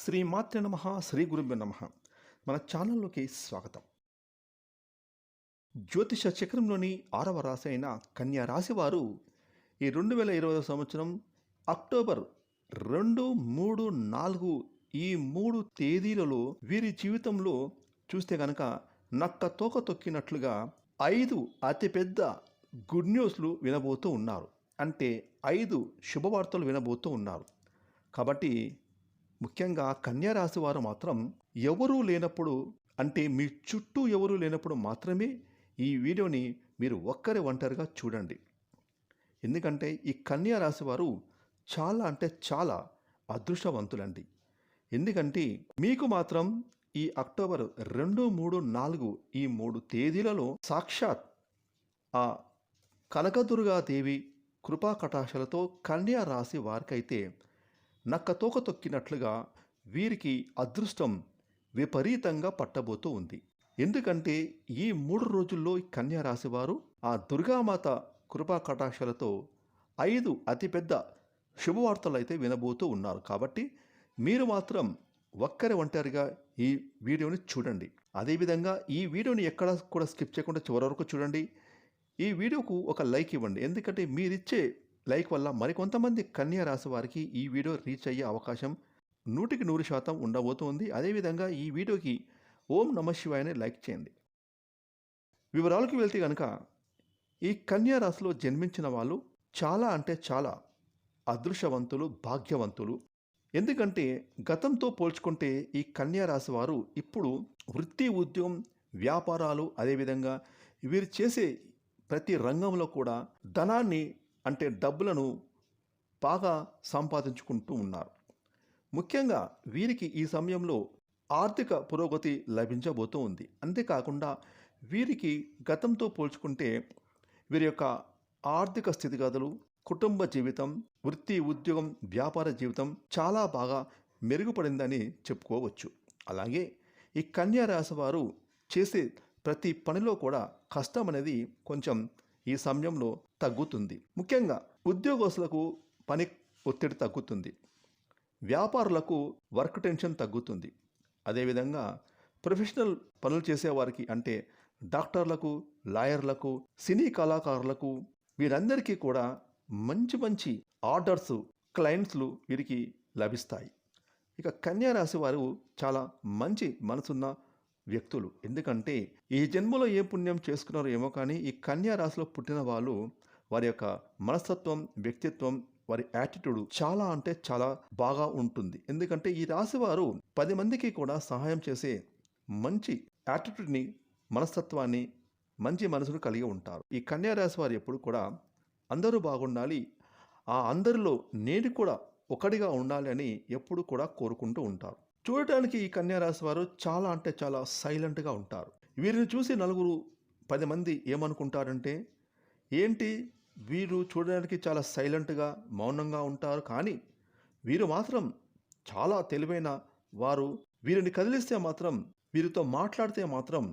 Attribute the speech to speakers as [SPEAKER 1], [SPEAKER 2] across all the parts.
[SPEAKER 1] శ్రీ మాత్ర నమ శ్రీ గురుభ్య నమ. మన ఛానల్లోకి స్వాగతం. జ్యోతిష చక్రంలోని ఆరవ రాశి అయిన కన్యా రాశి వారు ఈ రెండు వేల ఇరవై సంవత్సరం అక్టోబర్ రెండు మూడు నాలుగు ఈ మూడు తేదీలలో వీరి జీవితంలో చూస్తే గనక నక్క తోక తొక్కినట్లుగా ఐదు అతిపెద్ద గుడ్ న్యూస్లు వినబోతూ ఉన్నారు. అంటే ఐదు శుభవార్తలు వినబోతూ ఉన్నారు. కాబట్టి ముఖ్యంగా కన్యారాశి వారు మాత్రం ఎవరూ లేనప్పుడు అంటే మీ చుట్టూ ఎవరూ లేనప్పుడు మాత్రమే ఈ వీడియోని మీరు ఒక్కరి ఒంటరిగా చూడండి. ఎందుకంటే ఈ కన్యా రాశి వారు చాలా అంటే చాలా అదృష్టవంతులండి. ఎందుకంటే మీకు మాత్రం ఈ అక్టోబర్ రెండు మూడు నాలుగు ఈ మూడు తేదీలలో సాక్షాత్ ఆ కనకదుర్గాదేవి కృపా కటాక్షలతో కన్యా రాశి వారికైతే నక్క తోక తొక్కినట్లుగా వీరికి అదృష్టం విపరీతంగా పట్టబోతూ ఉంది. ఎందుకంటే ఈ మూడు రోజుల్లో కన్యా రాశివారు ఆ దుర్గామాత కృపా కటాక్షలతో ఐదు అతిపెద్ద శుభవార్తలు అయితే వినబోతూ ఉన్నారు. కాబట్టి మీరు మాత్రం ఒక్కరి ఒంటరిగా ఈ వీడియోని చూడండి. అదేవిధంగా ఈ వీడియోని ఎక్కడ కూడా స్కిప్ చేయకుండా చివరి వరకు చూడండి. ఈ వీడియోకు ఒక లైక్ ఇవ్వండి. ఎందుకంటే మీరిచ్చే లైక్ వల్ల మరికొంతమంది కన్యా రాశి వారికి ఈ వీడియో రీచ్ అయ్యే అవకాశం నూటికి నూరు శాతం ఉండబోతోంది. అదేవిధంగా ఈ వీడియోకి ఓం నమ శివాయని లైక్ చేయండి. వివరాలకు వెళ్తే కనుక ఈ కన్యా రాశిలో జన్మించిన వాళ్ళు చాలా అంటే చాలా అదృశ్యవంతులు భాగ్యవంతులు. ఎందుకంటే గతంతో పోల్చుకుంటే ఈ కన్యా రాశి వారు ఇప్పుడు వృత్తి ఉద్యోగం వ్యాపారాలు అదేవిధంగా వీరు చేసే ప్రతి రంగంలో కూడా ధనాన్ని అంటే డబ్బులను బాగా సంపాదించుకుంటూ ఉన్నారు. ముఖ్యంగా వీరికి ఈ సమయంలో ఆర్థిక పురోగతి లభించబోతూ ఉంది అంతేకాకుండా వీరికి గతంతో పోల్చుకుంటే వీరి యొక్క ఆర్థిక స్థితిగతులు కుటుంబ జీవితం వృత్తి ఉద్యోగం వ్యాపార జీవితం చాలా బాగా మెరుగుపడిందని చెప్పుకోవచ్చు. అలాగే ఈ కన్యా రాశి వారు చేసే ప్రతి పనిలో కూడా కష్టం అనేది కొంచెం ఈ సమయంలో తగ్గుతుంది. ముఖ్యంగా ఉద్యోగస్తులకు పని ఒత్తిడి తగ్గుతుంది. వ్యాపారులకు వర్క్ టెన్షన్ తగ్గుతుంది. అదేవిధంగా ప్రొఫెషనల్ పనులు చేసేవారికి అంటే డాక్టర్లకు లాయర్లకు సినీ కళాకారులకు వీరందరికీ కూడా మంచి మంచి ఆర్డర్స్ క్లయింట్స్లు వీరికి లభిస్తాయి. ఇక కన్యా రాశి వారు చాలా మంచి మనసున్న వ్యక్తులు. ఎందుకంటే ఈ జన్మలో ఏ పుణ్యం చేసుకున్నారో ఏమో కానీ ఈ కన్యా రాశిలో పుట్టిన వాళ్ళు వారి యొక్క మనస్తత్వం వ్యక్తిత్వం వారి యాటిట్యూడ్ చాలా అంటే చాలా బాగా ఉంటుంది. ఎందుకంటే ఈ రాశి వారు పది మందికి కూడా సహాయం చేసే మంచి యాటిట్యూడ్ని మనస్తత్వాన్ని మంచి మనసును కలిగి ఉంటారు. ఈ కన్యా రాశి వారు ఎప్పుడు కూడా అందరూ బాగుండాలి. ఆ అందరిలో నేను కూడా ఒకటిగా ఉండాలి అని ఎప్పుడు కూడా కోరుకుంటూ ఉంటారు. చూడటానికి ఈ కన్యారాశి వారు చాలా అంటే చాలా సైలెంట్గా ఉంటారు. వీరిని చూసి నలుగురు పది మంది ఏమనుకుంటారంటే ఏంటి వీరు చూడడానికి చాలా సైలెంట్గా మౌనంగా ఉంటారు. కానీ వీరు మాత్రం చాలా తెలివైన వారు. వీరిని కదిలిస్తే మాత్రం వీరితో మాట్లాడితే మాత్రం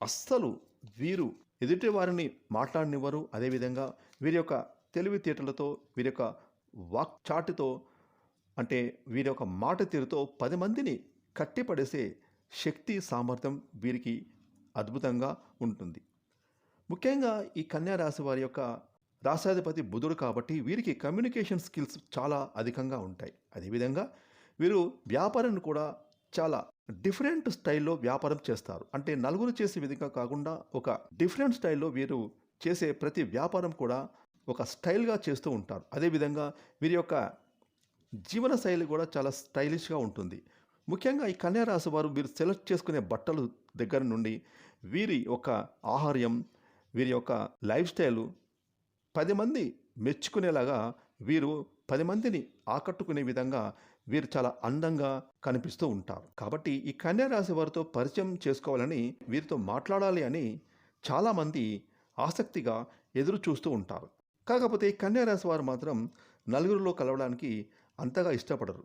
[SPEAKER 1] అస్సలు వీరు ఎదుటి వారిని మాట్లాడనివ్వరు. అదేవిధంగా వీరి యొక్క తెలివితేటలతో వీరి యొక్క వాక్చాటితో అంటే వీరి యొక్క మాట తీరుతో పది మందిని కట్టిపడేసే శక్తి సామర్థ్యం వీరికి అద్భుతంగా ఉంటుంది. ముఖ్యంగా ఈ కన్యా రాశి వారి యొక్క రాశాధిపతి బుధుడు కాబట్టి వీరికి కమ్యూనికేషన్ స్కిల్స్ చాలా అధికంగా ఉంటాయి. అదేవిధంగా వీరు వ్యాపారాన్ని కూడా చాలా డిఫరెంట్ స్టైల్లో వ్యాపారం చేస్తారు. అంటే నలుగురు చేసే విధంగా కాకుండా ఒక డిఫరెంట్ స్టైల్లో వీరు చేసే ప్రతి వ్యాపారం కూడా ఒక స్టైల్గా చేస్తూ ఉంటారు. అదేవిధంగా వీరి యొక్క జీవన శైలి కూడా చాలా స్టైలిష్గా ఉంటుంది. ముఖ్యంగా ఈ కన్యా రాశి వారు వీరు సెలెక్ట్ చేసుకునే బట్టలు దగ్గర నుండి వీరి యొక్క ఆహార్యం వీరి యొక్క లైఫ్ స్టైలు పది మంది మెచ్చుకునేలాగా వీరు పది మందిని ఆకట్టుకునే విధంగా వీరు చాలా అందంగా కనిపిస్తూ ఉంటారు. కాబట్టి ఈ కన్యా రాశి వారితో పరిచయం చేసుకోవాలని వీరితో మాట్లాడాలి అని చాలామంది ఆసక్తిగా ఎదురు చూస్తూ ఉంటారు. కాకపోతే ఈ కన్యా రాశి వారు మాత్రం నలుగురిలో కలవడానికి అంతగా ఇష్టపడరు.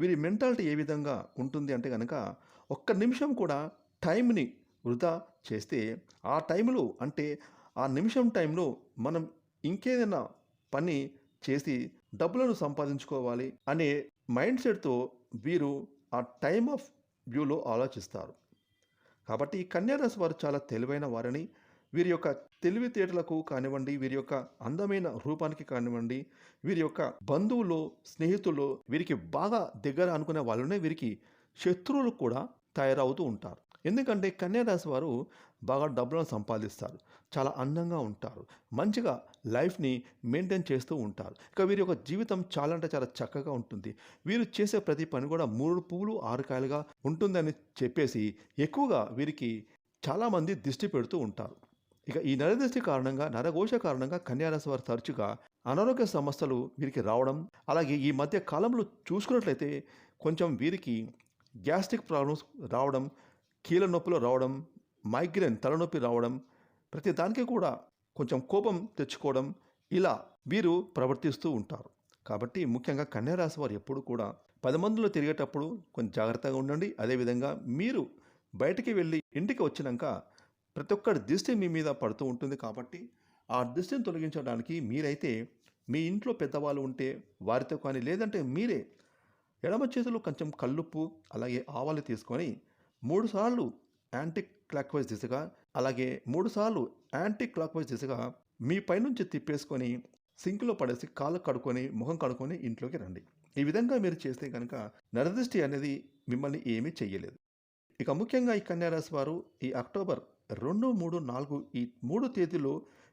[SPEAKER 1] వీరి మెంటాలిటీ ఏ విధంగా ఉంటుంది అంటే కనుక ఒక్క నిమిషం కూడా టైంని వృధా చేస్తే ఆ టైంలో అంటే ఆ నిమిషం టైంలో మనం ఇంకేదైనా పని చేసి డబ్బులను సంపాదించుకోవాలి అనే మైండ్ సెట్తో వీరు ఆ టైం ఆఫ్ వ్యూలో ఆలోచిస్తారు. కాబట్టి ఈ కన్యారాశి వారు చాలా తెలివైన వారని వీరి యొక్క తెలివితేటలకు కానివ్వండి వీరి యొక్క అందమైన రూపానికి కానివ్వండి వీరి యొక్క బంధువులు స్నేహితులు వీరికి బాగా దగ్గర అనుకునే వాళ్ళనే వీరికి శత్రువులు కూడా తయారవుతూ ఉంటారు. ఎందుకంటే కన్యారాశి వారు బాగా డబ్బులను సంపాదిస్తారు చాలా అందంగా ఉంటారు మంచిగా లైఫ్ని మెయింటైన్ చేస్తూ ఉంటారు. ఇక వీరి యొక్క జీవితం చాలా అంటే చాలా చక్కగా ఉంటుంది. వీరు చేసే ప్రతి పని కూడా మూడు పువ్వులు ఆరు కాయలుగా ఉంటుందని చెప్పేసి ఎక్కువగా వీరికి చాలామంది దిష్టి పెడుతూ ఉంటారు. ఇక ఈ నరదృష్టి కారణంగా నరఘోష కారణంగా కన్యారాశి వారు తరచుగా అనారోగ్య సమస్యలు వీరికి రావడం అలాగే ఈ మధ్య కాలంలో చూసుకున్నట్లయితే కొంచెం వీరికి గ్యాస్ట్రిక్ ప్రాబ్లమ్స్ రావడం కీళ్ళ నొప్పులు రావడం మైగ్రేన్ తలనొప్పి రావడం ప్రతి దానికి కూడా కొంచెం కోపం తెచ్చుకోవడం ఇలా వీరు ప్రవర్తిస్తూ ఉంటారు. కాబట్టి ముఖ్యంగా కన్యారాశి వారు ఎప్పుడు కూడా పది మందిలో తిరిగేటప్పుడు కొంచెం జాగ్రత్తగా ఉండండి. అదేవిధంగా మీరు బయటికి వెళ్ళి ఇంటికి వచ్చినాక ప్రతి ఒక్కరి దృష్టి మీ మీద పడుతూ ఉంటుంది కాబట్టి ఆ దృష్టిని తొలగించడానికి మీరైతే మీ ఇంట్లో పెద్దవాళ్ళు ఉంటే వారితో కానీ లేదంటే మీరే ఎడమ చేతిలో కొంచెం కల్లుప్పు అలాగే ఆవాలు తీసుకొని మూడుసార్లు యాంటీ క్లాక్వైజ్ దిశగా అలాగే మూడుసార్లు యాంటీ క్లాక్వైజ్ దిశగా మీ పైనుంచి తిప్పేసుకొని సింక్లో పడేసి కాళ్ళు కడుక్కొని ముఖం కడుక్కొని ఇంట్లోకి రండి. ఈ విధంగా మీరు చేస్తే కనుక నరదృష్టి అనేది మిమ్మల్ని ఏమీ చెయ్యలేదు. ఇక ముఖ్యంగా ఈ కన్యారాశి వారు ఈ అక్టోబర్ రెండు మూడు నాలుగు ఈ మూడు తేదీలో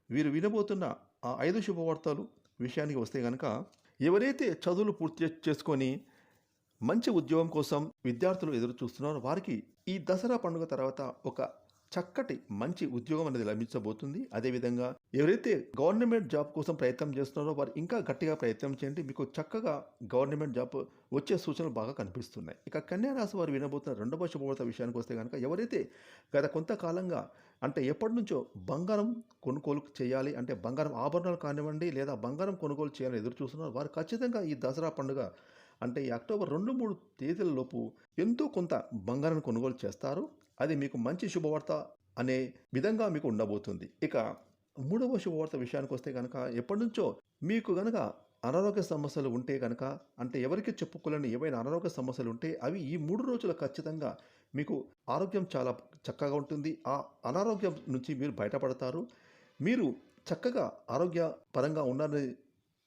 [SPEAKER 1] వీరు వినబోతున్న ఆ ఐదు శుభవార్తలు విషయానికి వస్తే కనుక ఎవరైతే చదువులు పూర్తి చేసుకొని మంచి ఉద్యోగం కోసం విద్యార్థులు ఎదురు చూస్తున్నారో వారికి ఈ దసరా పండుగ తర్వాత ఒక చక్కటి మంచి ఉద్యోగం అనేది లభించబోతుంది. అదేవిధంగా ఎవరైతే గవర్నమెంట్ జాబ్ కోసం ప్రయత్నం చేస్తున్నారో వారు ఇంకా గట్టిగా ప్రయత్నం చేయండి. మీకు చక్కగా గవర్నమెంట్ జాబ్ వచ్చే సూచనలు బాగా కనిపిస్తున్నాయి. ఇక కన్యా రాశి వారు వినబోతున్న రెండవ శుభవార్త విషయానికి వస్తే కనుక ఎవరైతే గత కొంతకాలంగా అంటే ఎప్పటి నుంచో బంగారం కొనుగోలు చేయాలి అంటే బంగారం ఆభరణాలు కానివ్వండి లేదా బంగారం కొనుగోలు చేయాలని ఎదురు చూస్తున్నారు వారు ఖచ్చితంగా ఈ దసరా పండుగ అంటే ఈ అక్టోబర్ రెండు మూడు తేదీల లోపు ఎంతో కొంత బంగారం కొనుగోలు చేస్తారు. అది మీకు మంచి శుభవార్త అనే విధంగా మీకు ఉండబోతుంది. ఇక మూడవ శుభవార్త విషయానికి వస్తే కనుక ఎప్పటి నుంచో మీకు కనుక అనారోగ్య సమస్యలు ఉంటే కనుక అంటే ఎవరికి చెప్పుకోలేని ఏవైనా అనారోగ్య సమస్యలు ఉంటే అవి ఈ మూడు రోజులు ఖచ్చితంగా మీకు ఆరోగ్యం చాలా చక్కగా ఉంటుంది. ఆ అనారోగ్యం నుంచి మీరు బయటపడతారు. మీరు చక్కగా ఆరోగ్య పరంగా ఉన్నారని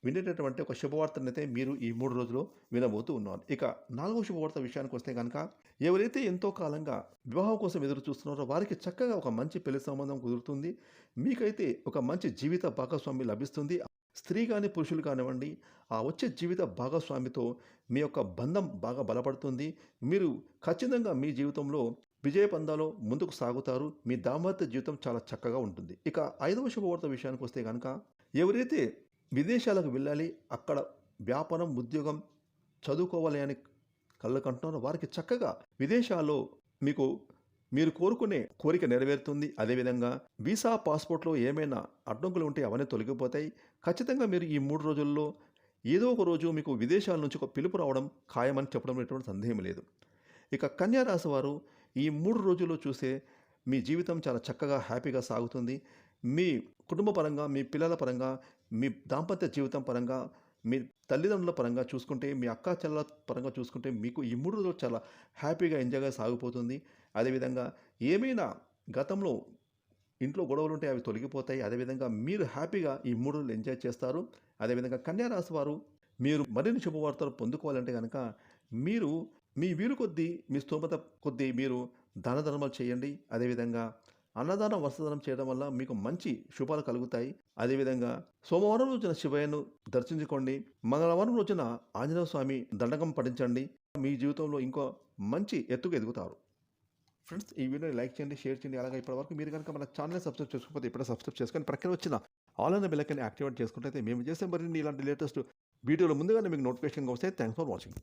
[SPEAKER 1] వినేటటువంటి ఒక శుభవార్తనైతే మీరు ఈ మూడు రోజులు వినబోతూ ఉన్నారు. ఇక నాలుగో శుభవార్త విషయానికి వస్తే కనుక ఎవరైతే ఎంతో కాలంగా వివాహం కోసం ఎదురు చూస్తున్నారో వారికి చక్కగా ఒక మంచి పెళ్ళి సంబంధం కుదురుతుంది. మీకైతే ఒక మంచి జీవిత భాగస్వామి లభిస్తుంది. స్త్రీ కానీ పురుషులు కానివ్వండి ఆ వచ్చే జీవిత భాగస్వామితో మీ యొక్క బంధం బాగా బలపడుతుంది. మీరు ఖచ్చితంగా మీ జీవితంలో విజయ పందాలో ముందుకు సాగుతారు. మీ దాంపత్య జీవితం చాలా చక్కగా ఉంటుంది. ఇక ఐదవ శుభవార్త విషయానికి వస్తే కనుక ఎవరైతే విదేశాలకు వెళ్ళాలి అక్కడ వ్యాపారం ఉద్యోగం చదువుకోవాలి అని కళ్ళకంటున్నారు వారికి చక్కగా విదేశాల్లో మీకు మీరు కోరుకునే కోరిక నెరవేరుతుంది. అదేవిధంగా వీసా పాస్పోర్ట్లో ఏమైనా అడ్డంకులు ఉంటే అవన్నీ తొలగిపోతాయి. ఖచ్చితంగా మీరు ఈ మూడు రోజుల్లో ఏదో ఒక రోజు మీకు విదేశాల నుంచి ఒక పిలుపు రావడం ఖాయమని చెప్పడం ఎటువంటి సందేహం లేదు. ఇక కన్యా రాశి వారు ఈ మూడు రోజుల్లో చూసే మీ జీవితం చాలా చక్కగా హ్యాపీగా సాగుతుంది. మీ కుటుంబ పరంగా మీ పిల్లల పరంగా మీ దాంపత్య జీవితం పరంగా మీ తల్లిదండ్రుల పరంగా చూసుకుంటే మీ అక్క చెల్లెల పరంగా చూసుకుంటే మీకు ఈ మూడు రోజులు చాలా హ్యాపీగా ఎంజాయ్గా సాగిపోతుంది. అదేవిధంగా ఏమైనా గతంలో ఇంట్లో గొడవలు ఉంటే అవి తొలగిపోతాయి. అదేవిధంగా మీరు హ్యాపీగా ఈ మూడు రోజులు ఎంజాయ్ చేస్తారు. అదేవిధంగా కన్యారాశి వారు మీరు మరిన్ని శుభవార్తలు పొందుకోవాలంటే కనుక మీరు మీ వీలు కొద్దీ మీ స్తోమత కొద్దీ మీరు దాన ధర్మాలు చేయండి. అదేవిధంగా అన్నదానం వస్త్రదానం చేయడం వల్ల మీకు మంచి శుభాలు కలుగుతాయి. అదేవిధంగా సోమవారం రోజున శివయ్యను దర్శించుకోండి. మంగళవారం రోజున ఆంజనేయ స్వామి దండకం పఠించండి. మీ జీవితంలో ఇంకో మంచి ఎత్తుకు ఎదుగుతారు. ఫ్రెండ్స్ ఈ వీడియోని లైక్ చేయండి షేర్ చేయండి. అలాగే ఇప్పటివరకు మీరు కనుక మన ఛానల్ సబ్స్క్రైబ్ చేసుకోకపోతే ఇప్పుడే సబ్స్క్రైబ్ చేసుకొని ప్రక్కన వచ్చిన ఆల్ అన్న యాక్టివేట్ చేసుకుంటే మేము చేసే మరిన్ని ఇలాంటి లేటెస్ట్ వీడియోలు ముందుగానే మీకు నోటిఫికేషన్ వస్తాయి. Thanks for watching